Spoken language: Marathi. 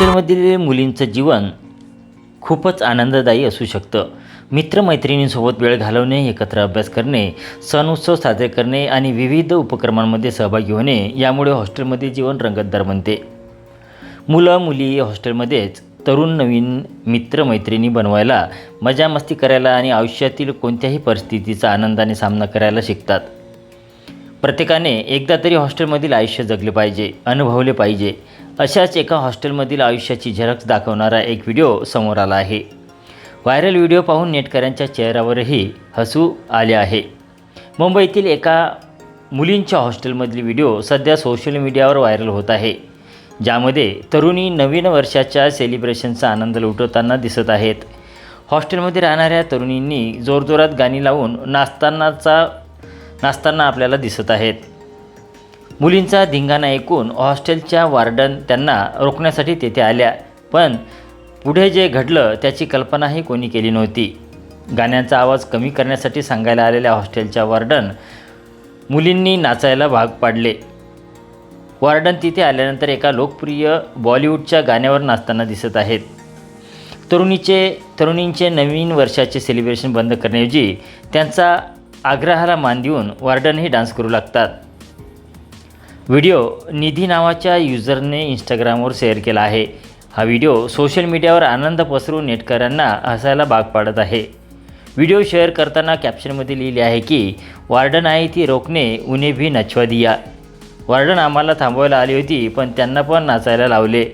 हॉस्टेलमधील मुलींचं जीवन खूपच आनंददायी असू शकतं. मित्रमैत्रिणींसोबत वेळ घालवणे एकत्र अभ्यास करणे सण उत्सव साजरे करणे आणि विविध उपक्रमांमध्ये सहभागी होणे यामुळे हॉस्टेलमध्ये जीवन रंगतदार बनते. मुलं मुली हॉस्टेलमध्येच तरुण नवीन मित्रमैत्रिणी बनवायला मजा मस्ती करायला आणि आयुष्यातील कोणत्याही परिस्थितीचा आनंदाने सामना करायला शिकतात. प्रत्येकाने एकदा तरी हॉस्टेलमधील आयुष्य जगले पाहिजे अनुभवले पाहिजे. अशाच एका हॉस्टेलमधील आयुष्याची झलक दाखवणारा एक व्हिडिओ समोर आला आहे. व्हायरल व्हिडिओ पाहून नेटकऱ्यांच्या चेहऱ्यावरही हसू आले आहे. मुंबईतील एका मुलींच्या हॉस्टेलमधील व्हिडिओ सध्या सोशल मीडियावर व्हायरल होत आहे. ज्यामध्ये तरुणी नवीन वर्षाच्या सेलिब्रेशनचा आनंद लुटवताना दिसत आहेत. हॉस्टेलमध्ये राहणाऱ्या तरुणींनी जोरजोरात गाणी लावून नाचतानाचा नाचताना आपल्याला दिसत आहेत. मुलींचा धिंगाणा ऐकून हॉस्टेलच्या वार्डन त्यांना रोखण्यासाठी तेथे आल्या. पण पुढे जे घडलं त्याची कल्पनाही कोणी केली नव्हती. गाण्यांचा आवाज कमी करण्यासाठी सांगायला आलेल्या हॉस्टेलच्या वार्डन मुलींनी नाचायला भाग पाडले. वार्डन तिथे आल्यानंतर एका लोकप्रिय बॉलिवूडच्या गाण्यावर नाचताना दिसत आहेत. तरुणीचे तरुणींचे नवीन वर्षाचे सेलिब्रेशन बंद करण्याऐवजी त्यांचा आग्रहाला मान देऊन वार्डनही डान्स करू लागतात. व्हिडिओ निधी नावाच्या युजरने इंस्टाग्रामवर शेअर केला आहे. हा व्हिडिओ सोशल मीडियावर आनंद पसरून नेटकऱ्यांना हसायला भाग पाडत आहे. व्हिडिओ शेअर करताना कॅप्शनमध्ये लिहिले आहे की वार्डन आहे ती रोखणे उन्हे भी नचवा दिया. वार्डन आम्हाला थांबवायला आली होती पण त्यांना पण नाचायला लावले.